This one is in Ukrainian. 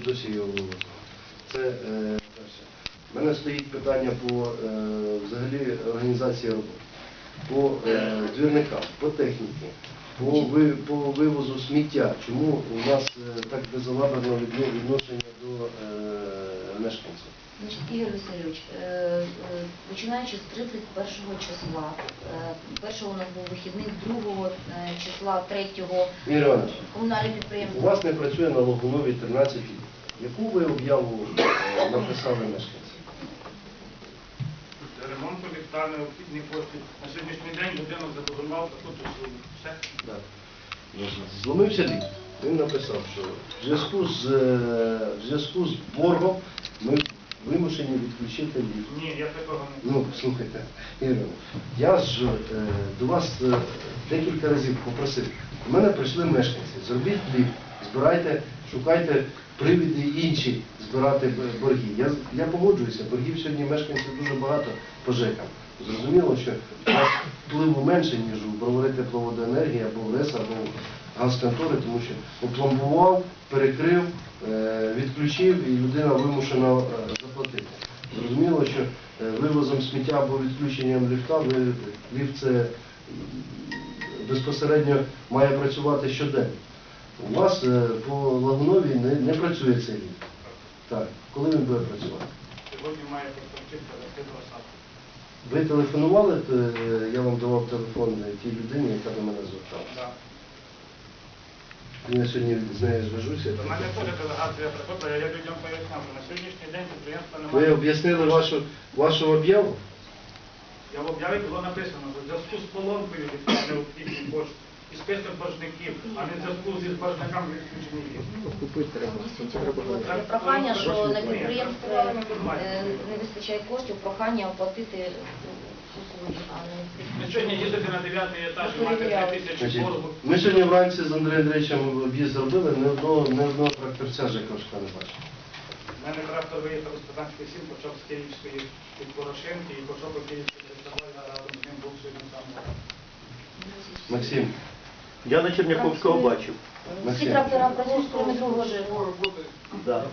Й досі його вивозили. Це е, перше. У мене стоїть питання по е, взагалі організації роботи, по е, двірникам, по техніці, по, ви, по вивозу сміття. Чому у нас е, так безалаберно відношення до е, мешканців? Значить, Ігор Васильович, е, е, починаючи з 31 числа, е, першого у нас був вихідний, другого е, числа, третього Ігор Іванович, комунальне у вас не працює на Логунові 13 літ. Яку ви об'яву написали мешканцям? Ремонту ліфта необхідні кошти. На сьогоднішній день будинок забудував таку услугу. Все. Так. Зломився ліфт. Він написав, що в зв'язку з, в зв'язку з боргом ми вимушені відключити ліфт. Ні, я такого не Ну, слухайте, Ірина, я ж е, до вас е, декілька разів попросив. У мене прийшли мешканці, зробіть ліфт, збирайте, шукайте привіди інші збирати б- борги. Я, я погоджуюся, боргів сьогодні мешканців дуже багато по ЖЕКам. Зрозуміло, що у нас впливу менше, ніж у бровари тепловодоенергії або в РЕС, або в газконтори, тому що опломбував, перекрив, е, відключив і людина вимушена е, заплатити. Зрозуміло, що е, вивозом сміття або відключенням ліфта, ліфт це безпосередньо має працювати щоденно. У вас е, по Лагунові не, не працює цей ліфт. Так, коли він буде працювати? сьогодні має перспективу до. Ви телефонували, е, я вам давав телефон тій людині, яка до мене зверталася. Я сьогодні з нею зв'яжуся. До мене теж делегація приходила, я людям поясняв, що на сьогоднішній день підприємства Ви об'яснили вашу, вашу об'яву? Я в об'яві було написано, що в зв'язку з поломкою ліфта необхідні кошти. І список боржників, а не в зв'язку зі боржниками відключені ліфт. Це прохання, що на підприємстві е, не вистачає коштів, прохання оплатити услуги, а Ми не сьогодні їздити на 9 етаж і мати 3 тисячі Значить, боргу. Ми сьогодні вранці з Андрієм Андрійовичем об'їзд зробили, ні одного, ні одного тракторця Жековська не бачив. У мене трактор виїхав з 15 сім, почав з Київської від Порошенки і почав по Київській доставай разом з ним був сьогодні там. Максим, Я на Черняховського бачив. Всі Максим. трактора працюють, крім другого живого. Да.